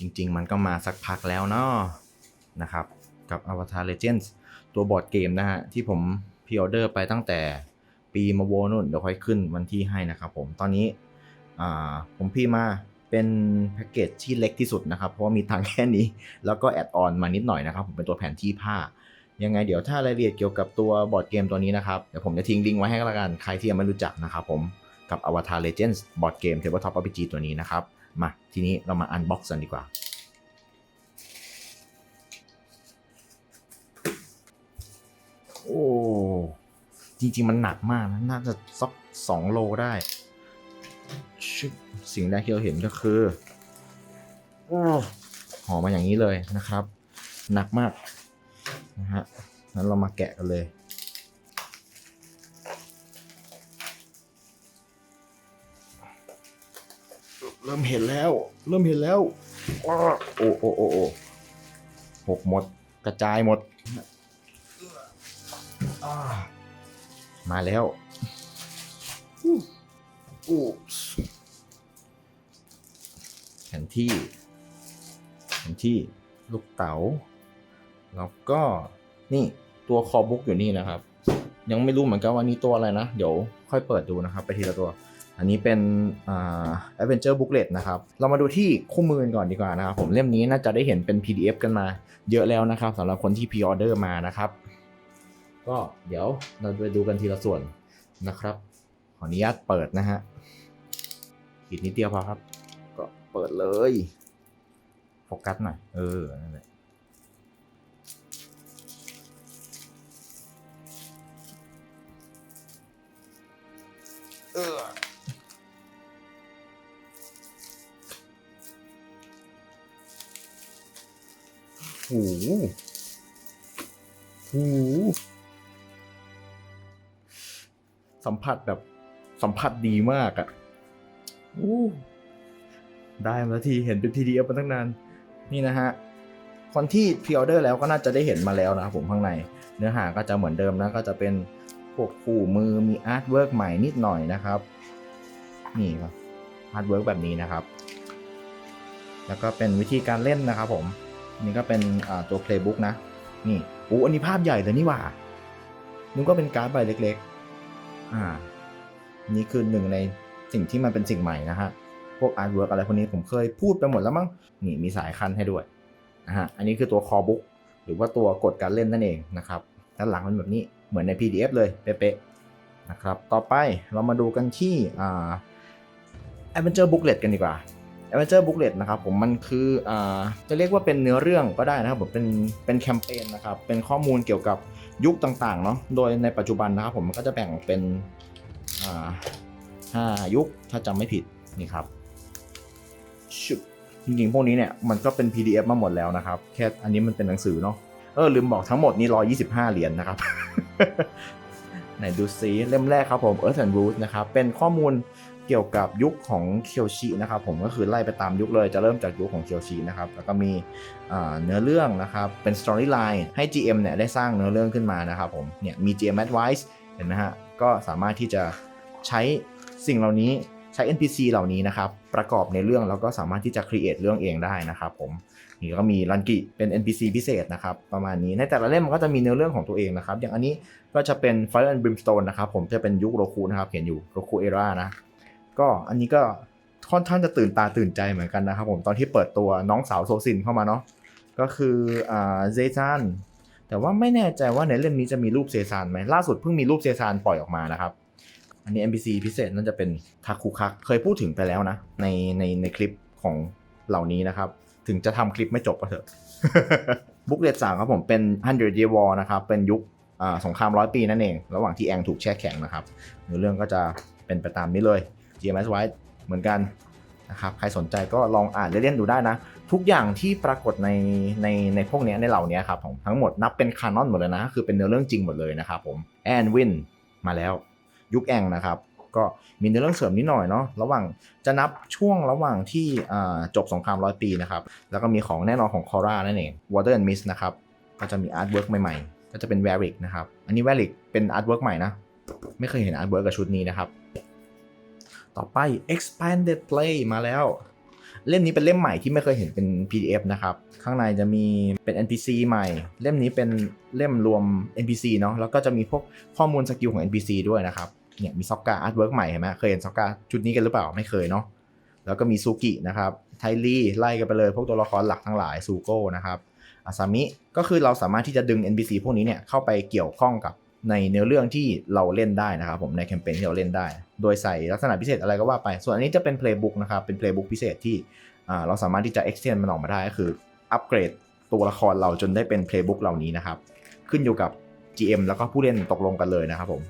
จริง ๆ มันก็มาสักพักแล้วเนาะนะครับ กับ Avatar Legends ตัวบอร์ดเกมนะฮะ ที่ผมพ r ออเดอร์ไปตั้งแต่ปีมาโวนู่น เดี๋ยวค่อยขึ้นวันที่ให้นะครับผมตอนนี้ผมพี่มาเป็นแพ็กเกจที่เล็กที่สุดนะครับ เพราะว่ามีตังแค่นี้ แล้วก็แอดออนมานิดหน่อยนะครับ ผมเป็นตัวแผนที่ผ้า ยังไงเดี๋ยวถ้ารายละเอียดเกี่ยวกับตัวบอร์ดเกมตัวนี้นะครับ เดี๋ยวผมจะทิ้งลิงก์ไว้ให้ก็แล้วกัน ใครที่ยังไม่รู้จักนะครับผมกับ Avatar Legends บอร์ดเกม Tabletop RPG ตัวนี้นะครับ มา ทีนี้เรามาอันบ็อกซ์กันดีกว่า โอ้ จริง ๆ มันหนักมากนะ น่าจะสักสองโลได้ชสิ่งแรกที่เราเห็นก็คือห่อมาอย่างนี้เลยนะครับ หนักมากนะฮะงั้นเรามาแกะกันเลย เริ่มเห็นแล้ว เริ่มเห็นแล้วโอ้โอ้โอ้โอ้หกหมดกระจายหมด มาแล้วอู้อู้แผนที่แผนที่ลูกเต๋าแล้วก็นี่ตัวคอบุ๊กอยู่นี่นะครับ ยังไม่รู้เหมือนกันว่านี่ตัวอะไรนะ เดี๋ยวค่อยเปิดดูนะครับ ไปทีละตัว อันนี้เป็นอ่า Adventure Booklet นะครับ เรามาดูที่คู่มือกันก่อนดีกว่านะครับ ผมเล่มนี้น่าจะได้เห็นเป็น PDF กันมาเยอะแล้วนะครับสำหรับคนที่พ r ออเดอร์มานะครับ ก็เดี๋ยวเราไปดูกันทีละส่วนนะครับ ขออนุญาตเปิดนะฮะขีดนิดเดียวพอครับ ก็เปิดเลยโฟกัสหน่อยเออนั่นแหละเออ หโอ้โหสัมผัสแบบ สัมผัสดีมากอะ่ะโอ้ได้มาทีเห็นเป็น PDF มาตั้งนาน นี่นะฮะ คนที่พ r ออเดอร์แล้วก็น่าจะได้เห็นมาแล้วนะครับผมข้างใน เนื้อหาก็จะเหมือนเดิมนะ ก็จะเป็นพวกคู่มือมีอาร์ตเวิร์กใหม่นิดหน่อยนะครับ นี่ครับอาร์ตเวิร์กแบบนี้นะครับ แล้วก็เป็นวิธีการเล่นนะครับผม นี่ก็เป็นตัว playbook นะ นี่โอ้อันนี้ภาพใหญ่เลยนี่ว่านึกว่าเป็นการ์ดใบเล็กๆ อ่า นี่คือหนึ่งในสิ่งที่มันเป็นสิ่งใหม่นะฮะ พวกอาร์ตเวิร์กอะไรพวกนี้ผมเคยพูดไปหมดแล้วมั้ง นี่มีสายคันให้ด้วยนะฮะ อันนี้คือตัวคอบุ๊กหรือว่าตัวกฎการเล่นนั่นเองนะครับด้านหลังมันแบบนี้เหมือนใน PDF เลยเป๊ะๆนะครับ ต่อไปเรามาดูกันที่อ่า Adventure Booklet กันดีกว่า Adventure Booklet นะครับผมมันคืออ่าจะเรียกว่าเป็นเนื้อเรื่องก็ได้นะครับผมเป็นเป็นแคมเปญนะครับเป็นข้อมูลเกี่ยวกับยุคต่างๆเนาะโดยในปัจจุบันนะครับผมมันก็จะแบ่งเป็นอ่าห้ายุคถ้าจำไม่ผิดนี่ครับชุบจริงๆ พวกนี้เนี่ยมันก็เป็น PDF มาหมดแล้วนะครับ แค่อันนี้มันเป็นหนังสือเนาะเออลืมบอกทั้งหมดนี่125 เหรียญนะครับ ไหนดูซิเล่มแรกครับผม Earth and Roots นะครับ เป็นข้อมูล เกี่ยวกับยุคของเคียวชินะครับผมก็คือไล่ไปตามยุคเลยจะเริ่มจากยุคของเคียวชินะครับแล้วก็มีเนื้อเรื่องนะครับเป็น storyline ให้ GM เนี่ยได้สร้างเนื้อเรื่องขึ้นมานะครับผมเนี่ยมี GM advice เห็นไหมฮะก็สามารถที่จะใช้สิ่งเหล่านี้ใช้ NPC เหล่านี้นะครับประกอบในเรื่องแล้วก็สามารถที่จะ create เรื่องเองได้นะครับผมนี่ก็มีรันกิเป็น NPC พิเศษนะครับประมาณนี้ในแต่ละเล่มมันก็จะมีเนื้อเรื่องของตัวเองนะครับอย่างอันนี้ก็จะเป็น Fire and Brimstone นะครับผมจะเป็นยุคโรคูนะครับเขียนอยู่โรคูเอรานะ ก็อันนี้ก็ค่อนข้างจะตื่นตาตื่นใจเหมือนกันนะครับผมตอนที่เปิดตัวน้องสาวโซซินเข้ามาเนาะก็คืออ่าเซซานแต่ว่าไม่แน่ใจว่าในเล่มนี้จะมีรูปเซซานไหมล่าสุดเพิ่งมีรูปเซซานปล่อยออกมานะครับ อันนี้ NPC พิเศษน่าจะเป็นทาคุคักเคยพูดถึงไปแล้วนะ ในในในคลิปของเหล่านี้นะครับ ถึงจะทำคลิปไม่จบก็เถอะบุ๊กเลตสามครับผมเป็น100 Year War นะครับเป็นยุคสงครามร้อยปีนั่นเอง ระหว่างที่แองถูกแช่แข็งนะครับเนื้อเรื่องก็จะเป็นไปตามนี้เลย GMS White เหมือนกันนะครับใครสนใจก็ลองอ่านเล่นๆดูได้นะ ทุกอย่างที่ปรากฏในในในพวกนี้ในเหล่านี้ครับผมทั้งหมดนับเป็นคานอนหมดเลยนะ คือเป็นเนื้อเรื่องจริงหมดเลยนะครับผมแอนวินมาแล้ว ยุคแองนะครับ ก็มีเนื้อเรื่องเสริมนิดหน่อยเนาะระหว่างจะนับช่วงระหว่างที่จบสงครามร้อยปีนะครับแล้วก็มีของแน่นอนของคอร่านั่นเอง Water and Mist นะครับก็จะมีอาร์ตเวิร์กใหม่ๆ ก็จะเป็น v a r i c นะครับ อันนี้ v a r i c เป็นอาร์ตเวิร์กใหม่นะ ไม่เคยเห็นอาร์ตเวิร์กกับชุดนี้นะครับ ต่อไป expanded play มาแล้ว เล่มนี้เป็นเล่มใหม่ที่ไม่เคยเห็นเป็น PDF นะครับ ข้างในจะมีเป็น NPC ใหม่ เล่มนี้เป็นเล่มรวม NPC เนาะแล้วก็จะมีพวกข้อมูลสกิลของ NPC ด้วยนะครับเนี่ยมีซ็อกกาอาร์ตเวิร์กใหม่เห็นไหมเคยเห็นซ็อกกาชุดนี้กันหรือเปล่าไม่เคยเนาะแล้วก็มีซูกินะครับไทลี่ไล่กันไปเลยพวกตัวละครหลักทั้งหลายซูโก้นะครับอาซามิก็คือเราสามารถที่จะดึง NPC พวกนี้เนี่ยเข้าไปเกี่ยวข้องกับ ในเนื้อเรื่องที่เราเล่นได้นะครับผมในแคมเปญที่เราเล่นได้ โดยใส่ลักษณะพิเศษอะไรก็ว่าไป ส่วนอันนี้จะเป็น playbook นะครับเป็น playbook พิเศษที่เราสามารถที่จะ extend มันออกมาได้ก็คืออัปเกรดตัวละครเราจนได้เป็น playbook เหล่านี้นะครับ ขึ้นอยู่กับ GM แล้วก็ผู้เล่นตกลงกันเลยนะครับผม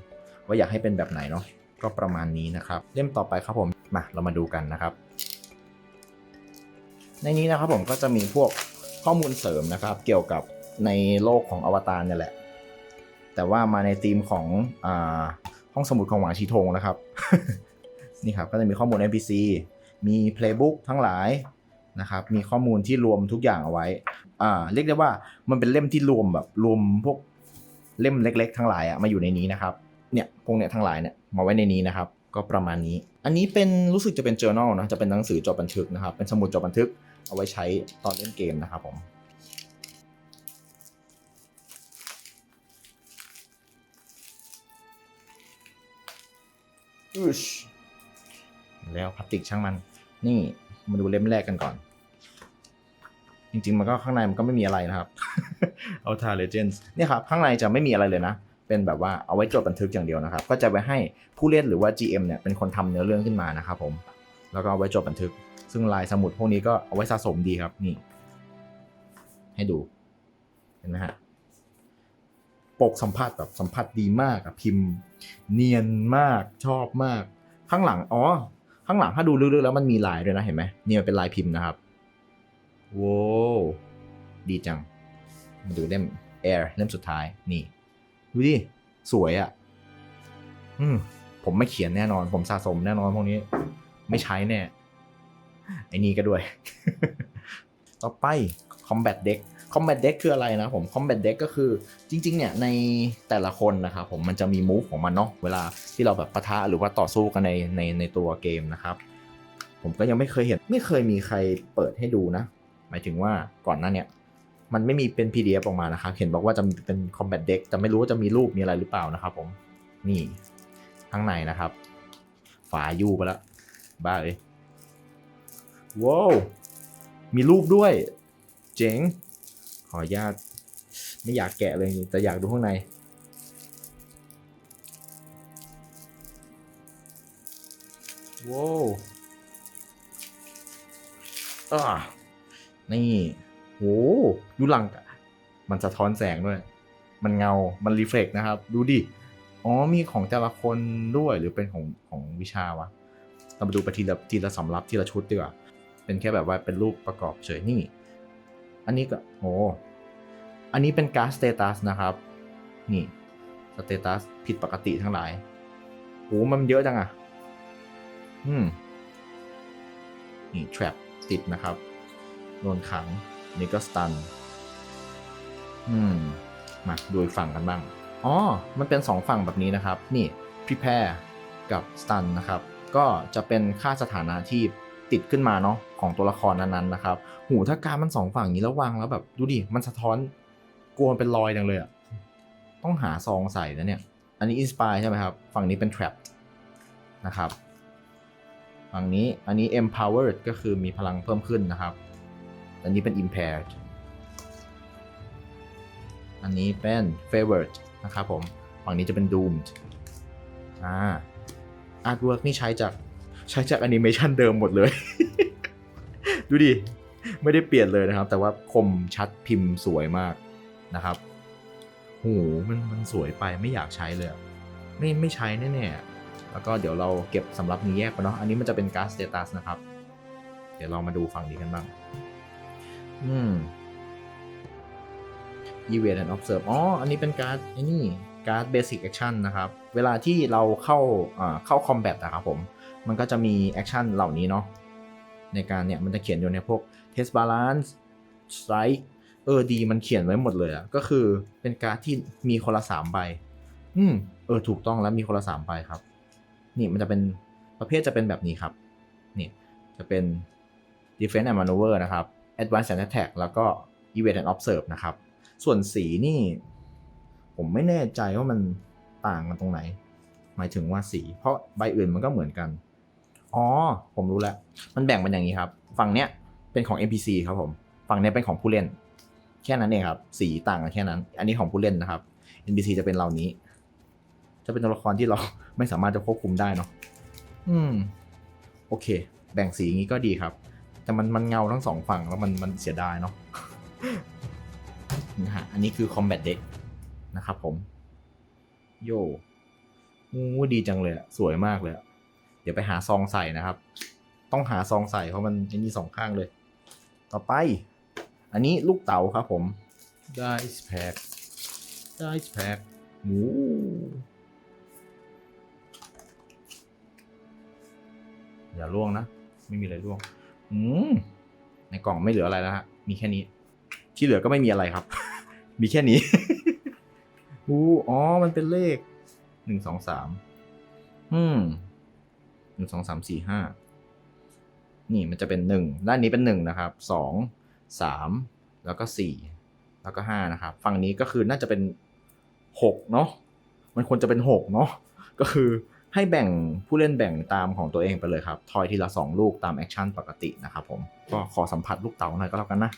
ว่าอยากให้เป็นแบบไหนเนาะก็ประมาณนี้นะครับเล่มต่อไปครับผมมาเรามาดูกันนะครับ ในนี้นะครับผมก็จะมีพวกข้อมูลเสริมนะครับ เกี่ยวกับในโลกของอวตารเนี่ยแหละ แต่ว่ามาในธีมของอห้องสมุดของหวางชีทงนะครับ นี่ครับก็จะมีข้อมูล NPC มี Playbook ทั้งหลายนะครับมีข้อมูลที่รวมทุกอย่างเอาไว้อ่าเรียกได้ว่ามันเป็นเล่มที่รวมแบบรวมพวกเล่มเล็ก ๆ ทั้งหลายอะมาอยู่ในนี้นะครับเนี่ยพวกเนี้ยทั้งหลายเนี่ยมาไว้ในนี้นะครับ ก็ประมาณนี้ อันนี้เป็นรู้สึกจะเป็น journal นะจะเป็นหนังสือจดบันทึกนะครับเป็นสมุดจดบันทึกเอาไว้ใช้ตอนเล่นเกมนะครับผม อืชแล้วพลาสติกช่างมัน นี่มาดูเล่มแรกกันก่อน จริงๆ มันก็ข้างในมันก็ไม่มีอะไรนะครับเอาทาเลเจนส์เนี่ยครับ ข้างในจะไม่มีอะไรเลยนะ เป็นแบบว่าเอาไว้จดบันทึกอย่างเดียวนะครับ ก็จะไว้ให้ผู้เล่นหรือว่า GM เนี่ยเป็นคนทำเนื้อเรื่องขึ้นมานะครับผม แล้วก็เอาไว้จดบันทึก ซึ่งลายสมุดพวกนี้ก็เอาไว้สะสมดีครับนี่ ให้ดู เห็นไหมฮะ ปกสัมผัสแบบสัมผัสดีมากอะพิมพ์ เนียนมากชอบมาก ข้างหลังอ๋อข้างหลังถ้าดูลึกๆแล้วมันมีลายด้วยนะเห็นไหมนี่มันเป็นลายพิมพ์นะครับโว้วดีจัง มาดูเล่ม Air เล่มสุดท้ายนี่ ดูดิ สวยอะ่ะ อืม ผมไม่เขียนแน่นอน ผมสะสมแน่นอนพวกนี้ ไม่ใช้แน่ ไอ้นี่ก็ด้วย ต่อไป Combat Deck Combat Deck คืออะไรนะผม Combat Deck ก็คือจริงๆเนี่ยในแต่ละคนนะครับผมมันจะมี move ของมันเนาะเวลาที่เราแบบปะทะหรือว่าต่อสู้กันในในในตัวเกมนะครับ ผมก็ยังไม่เคยเห็นไม่เคยมีใครเปิดให้ดูนะ หมายถึงว่าก่อนหน้าเนี่ยมันไม่มีเป็น PDF ออกมานะครับเห็นบอกว่าจะมีเป็น Combat Deck แต่ไม่รู้ว่าจะมีรูปมีอะไรหรือเปล่านะครับผมนี่ข้างในนะครับ ฝายู่ไปแล้วบ้าเลยว้าวมีรูปด้วย เจ๋ง ขออนุญาต ไม่อยากแกะเลยแต่อยากดูข้างใน ว้าวอ่านี่โหดูหลัง มันสะท้อนแสงด้วย มันเงา มันรีเฟล็กนะครับ ดูดิ อ๋อ มีของแต่ละคนด้วยหรือเป็นของของวิชาวะ เรามาดูไปทีละทีละสำรับทีละชุดดีกว่า เป็นแค่แบบว่าเป็นรูปประกอบเฉยนี่ อันนี้ก็โอ้อันนี้เป็นการสเตตัสนะครับ นี่สเตตัสผิดปกติทั้งหลายโอ้มันเยอะจังอะอืมนี่ trap ติดนะครับโดนขังนี่ก็สตันอืม มาดูอีกฝั่งกันบ้าง อ๋อ มันเป็นสองฝั่งแบบนี้นะครับ นี่ prepare กับ stun นะครับ ก็จะเป็นค่าสถานะที่ ติดขึ้นมาเนาะของตัวละครนั้นๆนะครับ หูถ้าการมันสองฝั่งนี้แล้ววางแล้วแบบดูดิ มันสะท้อนกลัวนเป็นรอยจังเลยอะต้องหาซองใส่นะเนี่ย อันนี้ inspire ใช่ไหมครับ ฝั่งนี้เป็น trap นะครับ ฝั่งนี้อันนี้ empowered ก็คือมีพลังเพิ่มขึ้นนะครับ อันนี้เป็น impaired อันนี้เป็น favored นะครับผม ฝั่งนี้จะเป็น doomed อ่า artwork นี่ใช้จาก ใช้จากแอนิเมชันเดิมหมดเลย ดูดิ ไม่ได้เปลี่ยนเลยนะครับ แต่ว่าคมชัดพิมพ์สวยมากนะครับโหมันมันสวยไปไม่อยากใช้เลย ไม่ไม่ใช้แน่ๆแล้วก็เดี๋ยวเราเก็บสำหรับนี้แยกไปเนาะอันนี้มันจะเป็นการ์ดสเตตัสนะครับ เดี๋ยวเรามาดูฝั่งนี้กันบ้าง อืม Evade and Observe อ๋อ อันนี้เป็นการ์ดไอ้นี่การ์ด Basic Action นะครับ เวลาที่เราเข้าอ่าเข้า Combat นะครับผม มันก็จะมีแอคชั่นเหล่านี้เนาะในการเนี่ยมันจะเขียนอยู่ในพวก Test Balance Strike เออดีมันเขียนไว้หมดเลยอะก็คือเป็นการ์ดที่มีคนละสามใบ อืมเออถูกต้องแล้วมีคนละสามใบครับ นี่มันจะเป็นประเภทจะเป็นแบบนี้ครับ นี่จะเป็น defense and maneuver นะครับ advance and attack แล้วก็ evade and observe นะครับ ส่วนสีนี่ ผมไม่แน่ใจว่ามันต่างกันตรงไหน หมายถึงว่าสี เพราะใบอื่นมันก็เหมือนกัน อ๋อ ผมรู้แล้ว มันแบ่งเป็นอย่างนี้ครับ ฝั่งเนี้ยเป็นของ NPC ครับผม ฝั่งเนี้ยเป็นของผู้เล่น แค่นั้นเองครับ สีต่างกันแค่นั้น อันนี้ของผู้เล่นนะครับ NPC จะเป็นเหล่านี้ จะเป็นตัวละครที่เราไม่สามารถจะควบคุมได้เนาะ อืม โอเค แบ่งสีอย่างนี้ก็ดีครับ แต่มันมันเงาทั้งสองฝั่งแล้วมันมันเสียดายเนาะ นะฮะ อันนี้คือ combat deck นะครับผม โยงูดีจังเลย สวยมากเลยอะ เดี๋ยวไปหาซองใส่นะครับ ต้องหาซองใส่เพราะมันไอ้นี่สองข้างเลย ต่อไป อันนี้ลูกเต๋าครับผม dice pack dice pack หมูอย่าล่วงนะ ไม่มีอะไรล่วง อืมในกล่องไม่เหลืออะไรแล้วฮะ มีแค่นี้ ที่เหลือก็ไม่มีอะไรครับ มีแค่นี้อูอ๋อ มันเป็นเลขหนึ่งสองสามอืมหนึ่ งสองสามสี่ห้านี่มันจะเป็นหนึ่งด้านนี้เป็นหนึ่งนะครับสองสามแล้วก็สี่แล้วก็ห้านะครับ ฝั่งนี้ก็คือน่าจะเป็นหกเนาะมันควรจะเป็นหกเนาะก็คือให้แบ่งผู้เล่นแบ่งตามของตัวเองไปเลยครับ ทอยทีละสองลูกตามแอคชั่นปกตินะครับผม ก็ขอสัมผัสลูกเต๋าหน่อยก็แล้วกันนะ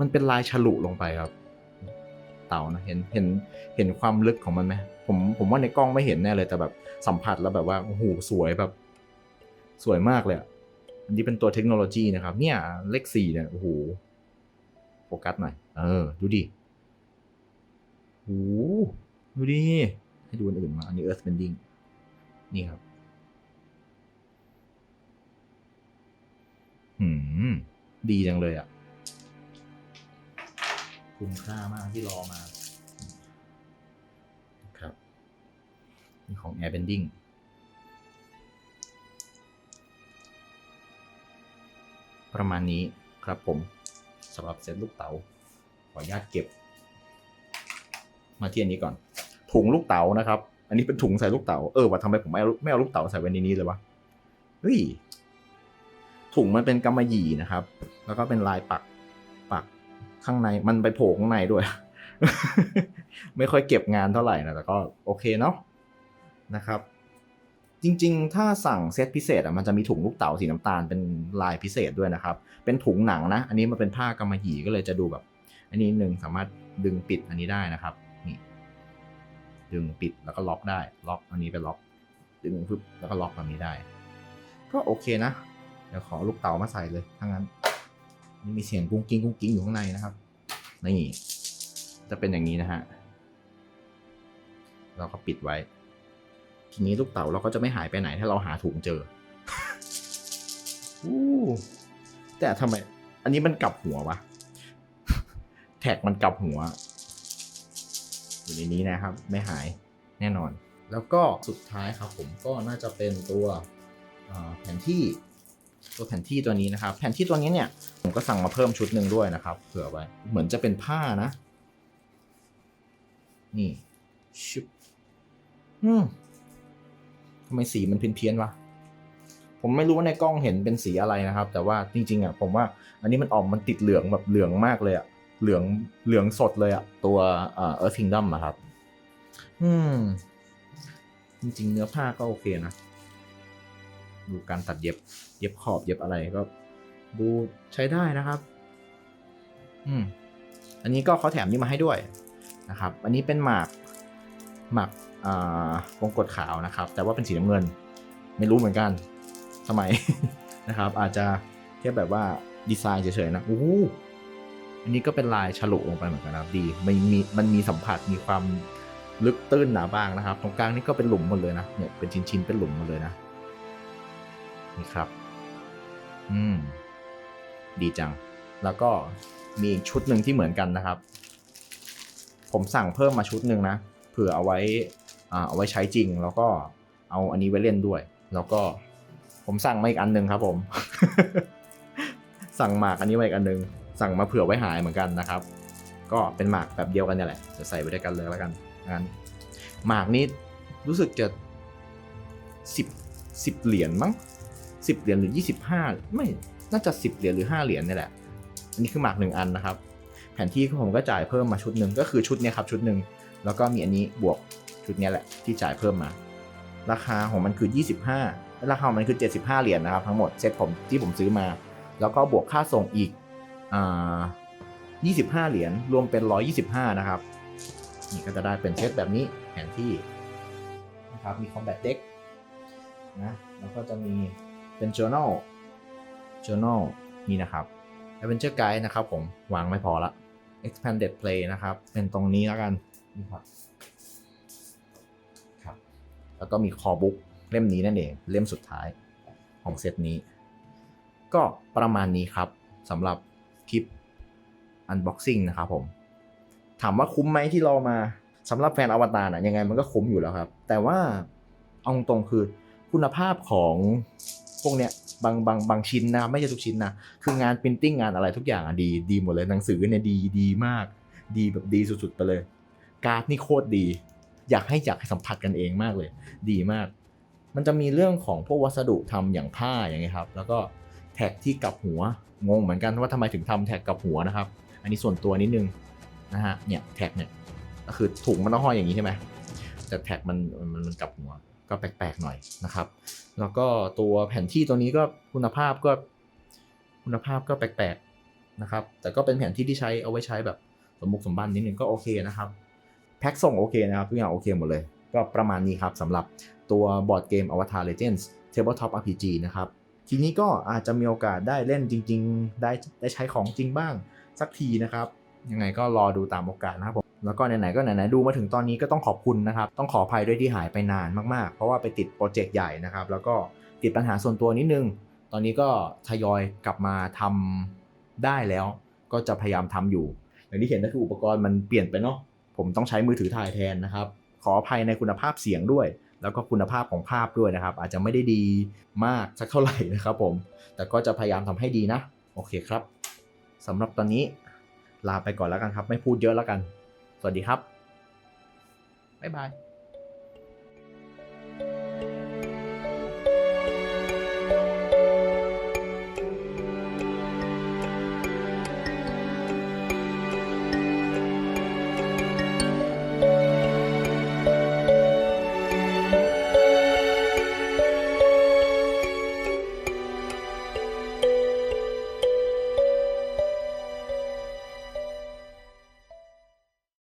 มันเป็นลายฉลุลงไปครับ เต่านะเห็นเห็นเห็นความลึกของมันไหมผมผมว่าในกล้องไม่เห็นแน่เลยแต่แบบสัมผัสแล้วแบบว่าโอ้โหสวยแบบ สวยมากเลยอะอันนี้เป็นตัวเทคโนโลยีนะครับ เนี่ย เลขสี่เนี่ยโอ้โหโฟกัสหน่อยเออ ดูดิโอ้โหดูดิให้ดูอันอื่นมา อันนี้ Earth Bending นี่ครับ ดีจังเลยอะ คุ้มค่ามากที่รอมา ครับ นี่ของ Airbending ประมาณนี้ครับผมสำหรับเซตลูกเต๋าขออนุญาตเก็บ มาที่อันนี้ก่อน ถุงลูกเต๋านะครับ อันนี้เป็นถุงใส่ลูกเต๋าเออว่าทำไมผมไม่เอาไม่เอาลูกเต๋าใส่ไว้ในนี้เลยวะเฮ้ย ถุงมันเป็นกำมะหยี่นะครับ แล้วก็เป็นลายปักปักข้างในมันไปโผล่ข้างในด้วย ไม่ค่อยเก็บงานเท่าไหร่นะแต่ก็โอเคเนาะนะครับ จริงๆ ถ้าสั่งเซตพิเศษอะมันจะมีถุงลูกเต๋าสีน้ำตาลเป็นลายพิเศษด้วยนะครับ เป็นถุงหนังนะ อันนี้มันเป็นผ้ากำมะหยี่ก็เลยจะดูแบบ อันนี้หนึ่งสามารถดึงปิดอันนี้ได้นะครับนี่ดึงปิดแล้วก็ล็อกได้ ล็อกอันนี้ไปล็อก ดึงปึ๊บแล้วก็ล็อกแบบนี้ได้ ก็โอเคนะ เดี๋ยวขอลูกเต๋ามาใส่เลยถ้างั้นนี่มีเสียงกุ้งกิ้งกุ้งกิ้งอยู่ข้างในนะครับนี่จะเป็นอย่างนี้นะฮะเราก็ปิดไว้ ทีนี้ลูกเต๋าเราก็จะไม่หายไปไหนถ้าเราหาถุงเจออู้แต่ทำไม อันนี้มันกลับหัววะแท็กมันกลับหัว อยู่ในนี้นะครับ ไม่หายแน่นอน แล้วก็สุดท้ายครับผมก็น่าจะเป็นตัวแผนที่ ตัวแผนที่ตัวนี้นะครับ แผนที่ตัวนี้เนี่ยผมก็สั่งมาเพิ่มชุดหนึ่งด้วยนะครับ เผื่อไว้ เหมือนจะเป็นผ้านะ นี่ชุบอืมทำไมสีมันเพี้ยนๆวะผมไม่รู้ว่าในกล้องเห็นเป็นสีอะไรนะครับ แต่ว่าจริง ๆ อะ ผมว่า อันนี้มันออกมันติดเหลืองแบบเหลืองมากเลยอะเหลืองเหลืองสดเลยอะ ตัวเอ่อ Earth Kingdom อะครับ อืม จริง ๆ เนื้อผ้าก็โอเคนะ ดูการตัดเย็บ เย็บขอบเย็บอะไรก็ ดูใช้ได้นะครับ อืมอันนี้ก็เขาแถมนี้มาให้ด้วยนะครับ อันนี้เป็นหมากหมากอ่าวงกดขาวนะครับ แต่ว่าเป็นสีน้ำเงิน ไม่รู้เหมือนกันทำไมนะครับ อาจจะแค่แบบว่าดีไซน์เฉยๆนะโอ้อันนี้ก็เป็นลายฉลุลงไปเหมือนกันนะครับดีมันมีมันมีสัมผัสมีความลึกตื้นหนาบางนะครับ ตรงกลางนี่ก็เป็นหลุมหมดเลยนะเนี่ยเป็นชิ้นๆเป็นหลุมหมดเลยนะ นี่ครับ อืม ดีจัง แล้วก็มีอีกชุดหนึ่งที่เหมือนกันนะครับ ผมสั่งเพิ่มมาชุดหนึ่งนะ เผื่อเอาไว้เอาไว้ใช้จริง แล้วก็เอาอันนี้ไว้เล่นด้วย แล้วก็ผมสั่งมาอีกอันหนึ่งครับผม สั่งหมากอันนี้มาอีกอันหนึ่งสั่งมาเผื่อไว้หายเหมือนกันนะครับ ก็เป็นหมากแบบเดียวกันนี่แหละจะใส่ไว้ด้วยกันเลยแล้วกันงั้นหมากนี้รู้สึกจะสิบสิบเหรียญมั้ง สิบเหรียญหรือยี่สิบห้าไม่น่าจะสิบเหรียญหรือห้าเหรียญนี่แหละ อันนี้คือหมากหนึ่งอันนะครับ แผนที่ผมก็จ่ายเพิ่มมาชุดหนึ่งก็คือชุดนี้ครับชุดหนึ่งแล้วก็มีอันนี้บวกชุดนี้แหละที่จ่ายเพิ่มมา ราคาของมันคือ 25และราคาของมันคือ 75 เหรียญนะครับทั้งหมดเซตผมที่ผมซื้อมา แล้วก็บวกค่าส่งอีกอ่า25 เหรียญรวมเป็น 125 นะครับนี่ก็จะได้เป็นเซตแบบนี้แผนที่นะครับมี combat deck นะแล้วก็จะมี เป็น journal journal นี่นะครับ adventure guide นะครับผมวางไม่พอละ expanded play นะครับ เป็นตรงนี้แล้วกันนี่ครับครับ แล้วก็มีคอบุ๊กเล่มนี้นั่นเอง เล่มสุดท้ายของเซตนี้ ก็ประมาณนี้ครับสำหรับคลิป unboxing นะครับผม ถามว่าคุ้มไหมที่เรามาสำหรับแฟนอวตารนะยังไงมันก็คุ้มอยู่แล้วครับ แต่ว่าเอาตรงคือคุณภาพของ พวกเนี้ยบางบางบางชิ้นนะไม่ใช่ทุกชิ้นนะคืองานพิมพ์ติ้งงานอะไรทุกอย่างอะดีดีหมดเลยหนังสือเนี่ยดีดีมาก ดีแบบดีสุดๆไปเลย การ์ดนี่โคตรดี อยากให้อยากให้สัมผัสกันเองมากเลย ดีมาก มันจะมีเรื่องของพวกวัสดุทำอย่างผ้าอย่างเงี้ยครับ แล้วก็แท็กที่กลับหัวงงเหมือนกันว่าทำไมถึงทำแท็กกลับหัวนะครับ อันนี้ส่วนตัวนิดนึงนะฮะเนี่ยแท็กเนี่ยก็คือถุงมันต้องห้อยอย่างนี้ใช่ไหมแต่แท็กมันมันมันกลับหัว ก็แปลกๆหน่อยนะครับ แล้วก็ตัวแผนที่ตัวนี้ก็คุณภาพก็คุณภาพก็แปลกๆนะครับ แต่ก็เป็นแผนที่ที่ใช้เอาไว้ใช้แบบสมบุกสมบันนิดนึงก็โอเคนะครับ แพ็คส่งโอเคนะครับทุกอย่างโอเคหมดเลย ก็ประมาณนี้ครับสำหรับตัวบอร์ดเกม Avatar Legends Tabletop RPG นะครับ ทีนี้ก็อาจจะมีโอกาสได้เล่นจริง ๆ ได้ได้ใช้ของจริงบ้างสักทีนะครับ ยังไงก็รอดูตามโอกาสนะครับผม แล้วก็ไหนๆก็ไหนๆดูมาถึงตอนนี้ก็ต้องขอบคุณนะครับ ต้องขออภัยด้วยที่หายไปนานมากๆ เพราะว่าไปติดโปรเจกต์ใหญ่นะครับ แล้วก็ติดปัญหาส่วนตัวนิดนึง ตอนนี้ก็ทยอยกลับมาทำได้แล้ว ก็จะพยายามทำอยู่ อย่างที่เห็นก็คืออุปกรณ์มันเปลี่ยนไปเนาะ ผมต้องใช้มือถือถ่ายแทนนะครับ ขออภัยในคุณภาพเสียงด้วย แล้วก็คุณภาพของภาพด้วยนะครับ อาจจะไม่ได้ดีมากสักเท่าไหร่นะครับผม แต่ก็จะพยายามทำให้ดีนะ โอเคครับสำหรับตอนนี้ลาไปก่อนแล้วกันครับ ไม่พูดเยอะแล้วกัน สวัสดีครับ บ๊ายบาย